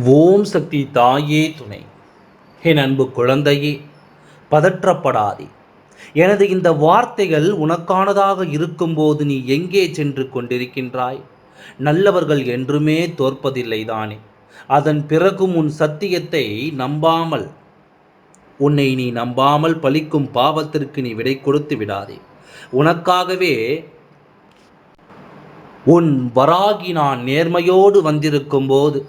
ஓம் சக்தி தாயே துணை. என் அன்பு குழந்தையே பதற்றப்படாதே. எனது இந்த வார்த்தைகள் உனக்கானதாக இருக்கும்போது நீ எங்கே சென்று கொண்டிருக்கின்றாய்? நல்லவர்கள் என்றுமே தோற்பதில்லை தானே. அதன் பிறகும் உன் சத்தியத்தை நம்பாமல் உன்னை நீ நம்பாமல் பலிக்கும் பாவத்திற்கு நீ விடை கொடுத்து விடாதே. உனக்காகவே உன் வராகி நான் நேர்மையோடு வந்திருக்கும் போது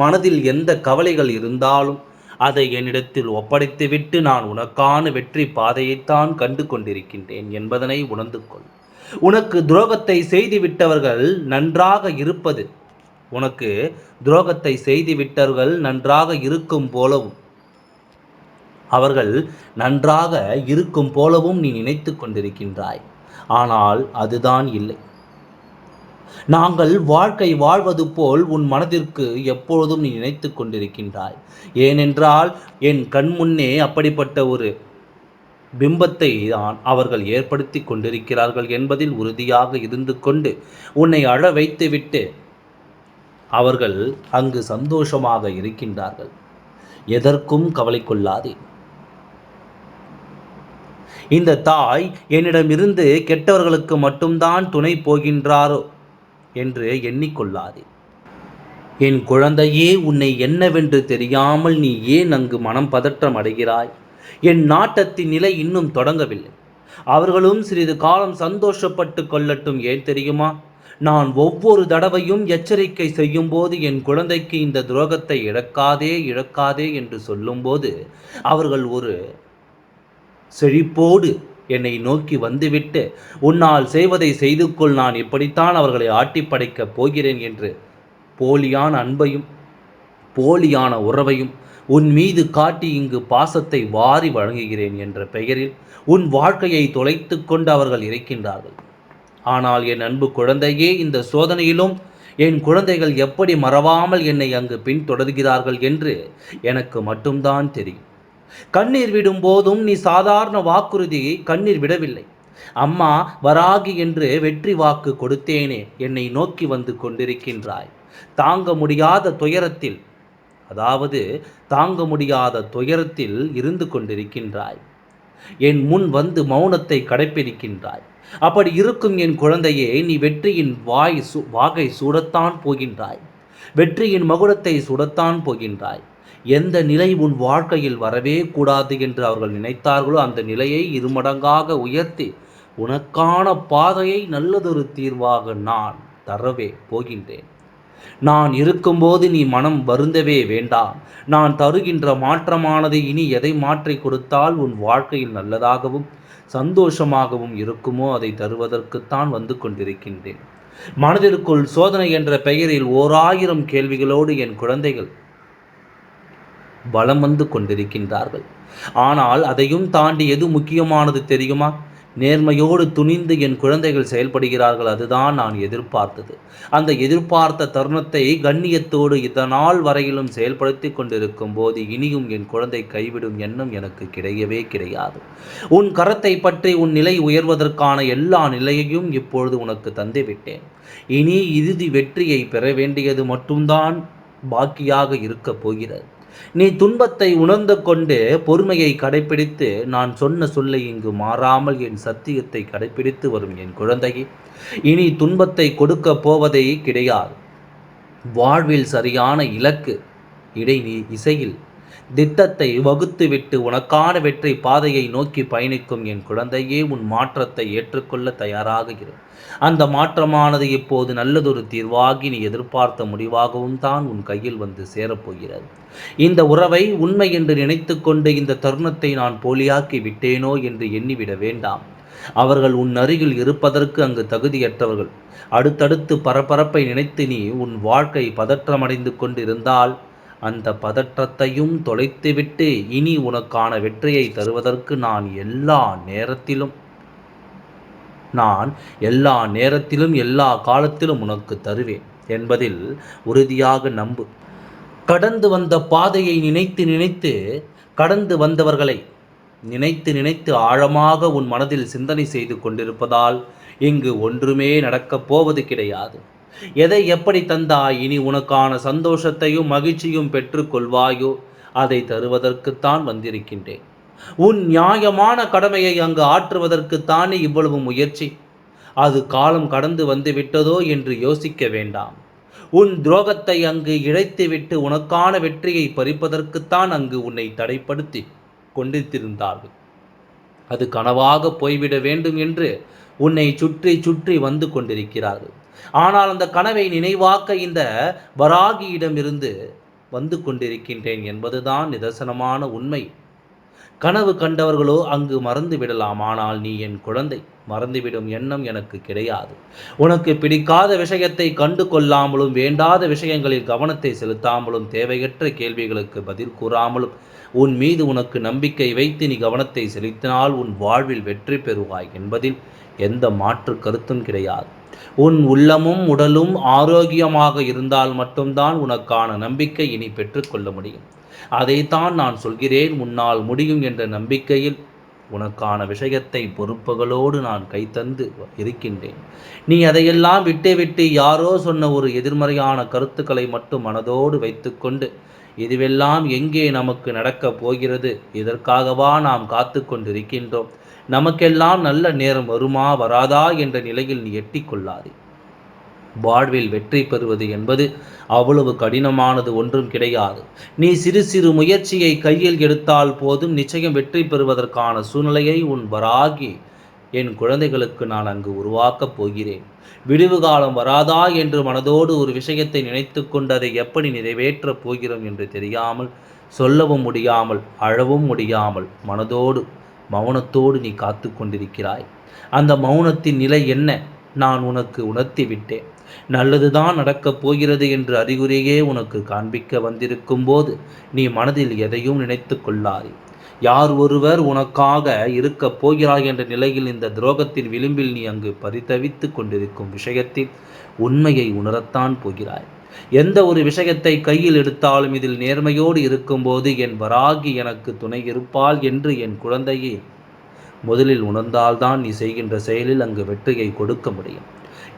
மனதில் எந்த கவலைகள் இருந்தாலும் அதை என்னிடத்தில் ஒப்படைத்துவிட்டு நான் உனக்கான வெற்றி பாதையைத்தான் கண்டு கொண்டிருக்கின்றேன் என்பதனை உணர்ந்து கொள். உனக்கு துரோகத்தை செய்துவிட்டவர்கள் நன்றாக இருப்பது உனக்கு துரோகத்தை செய்துவிட்டவர்கள் நன்றாக இருக்கும் போலவும் அவர்கள் நன்றாக இருக்கும் போலவும் நீ நினைத்து கொண்டிருக்கின்றாய். ஆனால் அதுதான் இல்லை. நாங்கள் வாழ்க்கை வாழ்வது போல் உன் மனதிற்கு எப்பொழுதும் நீ நினைத்து கொண்டிருக்கின்றாய். ஏனென்றால் என் கண் முன்னே அப்படிப்பட்ட ஒரு பிம்பத்தை தான் அவர்கள் ஏற்படுத்தி கொண்டிருக்கிறார்கள் என்பதில் உறுதியாக இருந்து கொண்டு உன்னை அழ வைத்துவிட்டு அவர்கள் அங்கு சந்தோஷமாக இருக்கின்றார்கள். எதற்கும் கவலை கொள்ளாதே. இந்த தாய் என்னிடமிருந்து கெட்டவர்களுக்கு மட்டும்தான் துணை போகின்றாரோ? என்று எண்ணிக்கொள்ளாதே. என் குழந்தையே உன்னை என்னவென்று தெரியாமல் நீ ஏன் அங்கு மனம் பதற்றம் அடைகிறாய்? என் நாட்டத்தின் நிலை இன்னும் தொடங்கவில்லை. அவர்களும் சிறிது காலம் சந்தோஷப்பட்டு கொள்ளட்டும் ஏன் தெரியுமா? நான் ஒவ்வொரு தடவையும் எச்சரிக்கை செய்யும்போது என் குழந்தைக்கு இந்த துரோகத்தை இழக்காதே இழக்காதே என்று சொல்லும்போது அவர்கள் ஒரு செழிப்போடு என்னை நோக்கி வந்துவிட்டு உன்னால் செய்வதை செய்து கொள் நான் இப்படித்தான் அவர்களை ஆட்டி படைக்கப் போகிறேன் என்று போலியான அன்பையும் போலியான உறவையும் உன் மீது காட்டி இங்கு பாசத்தை வாரி வழங்குகிறேன் என்ற பெயரில் உன் வாழ்க்கையை தொலைத்து கொண்டு அவர்கள் இருக்கின்றார்கள். ஆனால் என் அன்பு குழந்தையே இந்த சோதனையிலும் என் குழந்தைகள் எப்படி மறவாமல் என்னை அங்கு பின்தொடர்கிறார்கள் என்று எனக்கு மட்டும்தான் தெரியும். கண்ணீர் விடும் போதும் நீ சாதாரண வாக்குறுதியை கண்ணீர் விடவில்லை. அம்மா வராகி என்று வெற்றி வாக்கு கொடுத்தேனே என்னை நோக்கி வந்து கொண்டிருக்கின்றாய். தாங்க முடியாத துயரத்தில் அதாவது தாங்க முடியாத துயரத்தில் இருந்து கொண்டிருக்கின்றாய். என் முன் வந்து மௌனத்தை கடைப்பிடிக்கின்றாய். அப்படி இருக்கும் என் குழந்தையே நீ வெற்றியின் வாய் சு வாகை சூடத்தான் போகின்றாய். வெற்றியின் மகுடத்தை சுடத்தான் போகின்றாய். எந்த நிலை உன் வாழ்க்கையில் வரவே கூடாது என்று அவர்கள் நினைத்தார்களோ அந்த நிலையை இருமடங்காக உயர்த்தி உனக்கான பாதையை நல்லதொரு தீர்வாக நான் தரவே போகின்றேன். நான் இருக்கும்போது நீ மனம் வருந்தவே வேண்டாம். நான் தருகின்ற மாற்றமானது இனி எதை மாற்றி கொடுத்தால் உன் வாழ்க்கையில் நல்லதாகவும் சந்தோஷமாகவும் இருக்குமோ அதை தருவதற்குத்தான் வந்து கொண்டிருக்கின்றேன். மனதிற்குள் சோதனை என்ற பெயரில் ஓர் ஆயிரம் கேள்விகளோடு என் குழந்தைகள் வலம் வந்து கொண்டிருக்கின்றார்கள். ஆனால் அதையும் தாண்டி எது முக்கியமானது தெரியுமா? நேர்மையோடு துணிந்து என் குழந்தைகள் செயல்படுகிறார்கள் அதுதான் நான் எதிர்பார்த்தது. அந்த எதிர்பார்த்த தருணத்தை கண்ணியத்தோடு இதனால் வரையிலும் செயல்படுத்தி கொண்டிருக்கும் போது இனியும் என் குழந்தை கைவிடும் எண்ணம் எனக்கு கிடையவே கிடையாது. உன் கரத்தை பற்றி உன் நிலை உயர்வதற்கான எல்லா நிலையையும் இப்பொழுது உனக்கு தந்துவிட்டேன். இனி இறுதி வெற்றியை பெற வேண்டியது மட்டும்தான் பாக்கியாக இருக்கப் போகிறது. நீ துன்பத்தை உணர்ந்து கொண்டு பொறுமையை கடைபிடித்து நான் சொன்ன சொல்லை இங்கு மாறாமல் என் சத்தியத்தை கடைபிடித்து வரும் என் குழந்தையே. இனி துன்பத்தை கொடுக்க போவதே கிடையாது. வாழ்வில் சரியான இலக்கு இடை நீ இசையில் திட்டத்தை வகுத்துவிட்டு உனக்கான வெற்றி பாதையை நோக்கி பயணிக்கும் என் குழந்தையே உன் மாற்றத்தை ஏற்றுக்கொள்ள தயாராக இரு. அந்த மாற்றமானது இப்போது நல்லதொரு தீர்வாகி நீ எதிர்பார்த்த முடிவாகவும் தான் உன் கையில் வந்து சேரப்போகிறது. இந்த உறவை உண்மை என்று நினைத்து கொண்டு இந்த தருணத்தை நான் போலியாக்கி விட்டேனோ என்று எண்ணிவிட வேண்டாம். அவர்கள் உன் அருகில் இருப்பதற்கு அங்கு தகுதியற்றவர்கள். அடுத்தடுத்து பரபரப்பை நினைத்து நீ உன் வாழ்க்கை பதற்றமடைந்து கொண்டிருந்தால் அந்த பதற்றத்தையும் தொலைத்துவிட்டு இனி உனக்கான வெற்றியை தருவதற்கு நான் எல்லா நேரத்திலும் நான் எல்லா நேரத்திலும் எல்லா காலத்திலும் உனக்கு தருவேன் என்பதில் உறுதியாக நம்பு. கடந்து வந்த பாதையை நினைத்து நினைத்து கடந்து வந்தவர்களை நினைத்து நினைத்து ஆழமாக உன் மனதில் சிந்தனை செய்து கொண்டிருப்பதால் இங்கு ஒன்றுமே நடக்கப் போவது கிடையாது. எதை எப்படி தந்தாய் இனி உனக்கான சந்தோஷத்தையும் மகிழ்ச்சியும் பெற்றுக்கொள்வாயோ? அதை தருவதற்குத்தான் வந்திருக்கின்றேன். உன் நியாயமான கடமையை அங்கு ஆற்றுவதற்குத்தானே இவ்வளவு முயற்சி? அது காலம் கடந்து வந்து விட்டதோ என்று யோசிக்க வேண்டாம். உன் துரோகத்தை அங்கு இழைத்துவிட்டு உனக்கான வெற்றியை பறிப்பதற்குத்தான் அங்கு உன்னை தடைப்படுத்தி கொண்டிருந்தார்கள். அது கனவாக போய்விட வேண்டும் என்று உன்னை சுற்றி சுற்றி வந்து கொண்டிருக்கிறார்கள். ஆனால் அந்த கனவை நினைவாக்க இந்த வராகியிடமிருந்து வந்து கொண்டிருக்கின்றேன் என்பதுதான் நிதர்சனமான உண்மை. கனவு கண்டவர்களோ அங்கு மறந்து விடலாம். ஆனால் நீ என் குழந்தை. மறந்துவிடும் எண்ணம் எனக்கு கிடையாது. உனக்கு பிடிக்காத விஷயத்தை கண்டு கொள்ளாமலும் வேண்டாத விஷயங்களில் கவனத்தை செலுத்தாமலும் தேவையற்ற கேள்விகளுக்கு பதில் கூறாமலும் உன் மீது உனக்கு நம்பிக்கை வைத்து நீ கவனத்தை செலுத்தினால் உன் வாழ்வில் வெற்றி பெறுவாய் என்பதில் எந்த மாற்று கருத்தும் கிடையாது. உன் உள்ளமும் உடலும் ஆரோக்கியமாக இருந்தால் மட்டும்தான் உனக்கான நம்பிக்கை இனி பெற்றுக்கொள்ள முடியும். அதைத்தான் நான் சொல்கிறேன் உன்னால் முடியும் என்ற நம்பிக்கையில் உனக்கான விஷயத்தை பொறுப்புகளோடு நான் கைத்தந்து இருக்கின்றேன். நீ அதையெல்லாம் விட்டு விட்டு யாரோ சொன்ன ஒரு எதிர்மறையான கருத்துக்களை மட்டும் மனதோடு வைத்துக்கொண்டு இதுவெல்லாம் எங்கே நமக்கு நடக்கப் போகிறது? இதற்காகவா நாம் காத்து கொண்டிருக்கின்றோம்? நமக்கெல்லாம் நல்ல நேரம் வருமா வராதா என்ற நிலையில் நீ எட்டிக்கொள்ளாதே வாழ்வில் வெற்றி பெறுவது என்பது அவ்வளவு கடினமானது ஒன்றும் கிடையாது. நீ சிறு சிறு முயற்சியை கையில் எடுத்தால் போதும் நிச்சயம் வெற்றி பெறுவதற்கான சூழ்நிலையை உன் வராகி என் குழந்தைகளுக்கு நான் அங்கு உருவாக்கப் போகிறேன். விடுவு காலம் வராதா என்று மனதோடு ஒரு விஷயத்தை நினைத்து கொண்டு அதை எப்படி நிறைவேற்றப் போகிறோம் என்று தெரியாமல் சொல்லவும் முடியாமல் அழவும் முடியாமல் மனதோடு மௌனத்தோடு நீ காத்து கொண்டிருக்கிறாய். அந்த மௌனத்தின் நிலை என்ன? நான் உனக்கு உணர்த்தி விட்டேன். நல்லதுதான் நடக்கப் போகிறது என்று அறிகுறியே உனக்கு காண்பிக்க வந்திருக்கும் போது நீ மனதில் எதையும் நினைத்து கொள்ளாதே. யார் ஒருவர் உனக்காக இருக்கப் போகிறாய் என்ற நிலையில் இந்த துரோகத்தின் விளிம்பில் நீ அங்கு பரிதவித்து கொண்டிருக்கும் விஷயத்தில் உண்மையை உணரத்தான் போகிறாய். எந்த ஒரு விஷயத்தை கையில் எடுத்தாலும் இதில் நேர்மையோடு இருக்கும்போது என் வராகி எனக்கு துணை இருப்பாள் என்று என் குழந்தையை முதலில் உணர்ந்தால்தான் நீ செய்கின்ற செயலில் அங்கு வெற்றியை கொடுக்க முடியும்.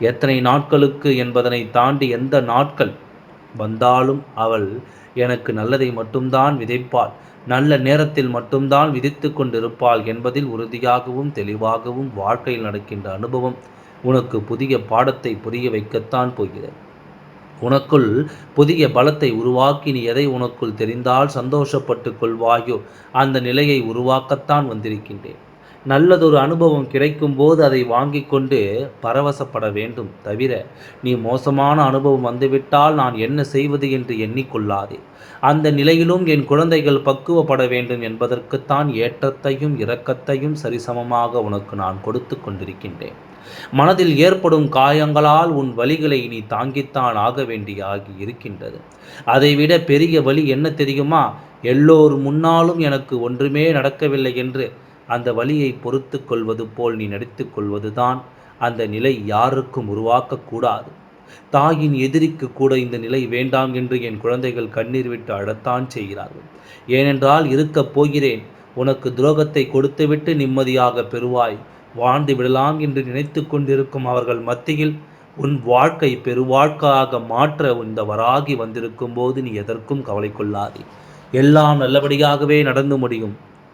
எத்தனை நாட்களுக்கு என்பதனை தாண்டி எந்த நாட்கள் வந்தாலும் அவள் எனக்கு நல்லதை மட்டும்தான் விதைப்பாள். நல்ல நேரத்தில் மட்டும்தான் விதித்து கொண்டிருப்பாள் என்பதில் உறுதியாகவும் தெளிவாகவும் வாழ்க்கையில் நடக்கின்ற அனுபவம் உனக்கு புதிய பாடத்தை புரிய வைக்கத்தான் போகிறது. உனக்குள் புதிய பலத்தை உருவாக்கி நீ எதை உனக்குள் தெரிந்தால் சந்தோஷப்பட்டு கொள்வாயோ அந்த நிலையை உருவாக்கத்தான் வந்திருக்கின்றேன். நல்லதொரு அனுபவம் கிடைக்கும் போது அதை வாங்கி கொண்டு பரவசப்பட வேண்டும். தவிர நீ மோசமான அனுபவம் வந்துவிட்டால் நான் என்ன செய்வது என்று எண்ணிக்கொள்ளாதே. அந்த நிலையிலும் என் குழந்தைகள் பக்குவப்பட வேண்டும் என்பதற்குத்தான் ஏற்றத்தையும் இரக்கத்தையும் சரிசமமாக உனக்கு நான் கொடுத்து கொண்டிருக்கின்றேன். மனதில் ஏற்படும் காயங்களால் உன் வழிகளை நீ தாங்கித்தான் ஆக வேண்டிய ஆகி இருக்கின்றது. அதைவிட பெரிய வழி என்ன தெரியுமா? எல்லோர் முன்னாலும் எனக்கு ஒன்றுமே நடக்கவில்லை என்று அந்த வழியை பொறுத்து கொள்வது போல் நீ நடித்து கொள்வதுதான் அந்த நிலை யாருக்கும் உருவாக்கக்கூடாது தாயின் எதிரிக்கு கூட இந்த நிலை வேண்டாம் என்று என் குழந்தைகள் கண்ணீர் விட்டு அழத்தான் செய்கிறார்கள். ஏனென்றால் இருக்கப் போகிறேன். உனக்கு துரோகத்தை கொடுத்துவிட்டு நிம்மதியாக பெறுவாய். வாழ்ந்து விடலாம் என்று நினைத்து கொண்டிருக்கும் அவர்கள் மத்தியில் உன் வாழ்க்கை பெருவாழ்க்காக மாற்ற இந்த வராகி வந்திருக்கும் போது நீ எதற்கும் கவலை கொள்ளாதே. எல்லாம் நல்லபடியாகவே நடந்து முடியும்.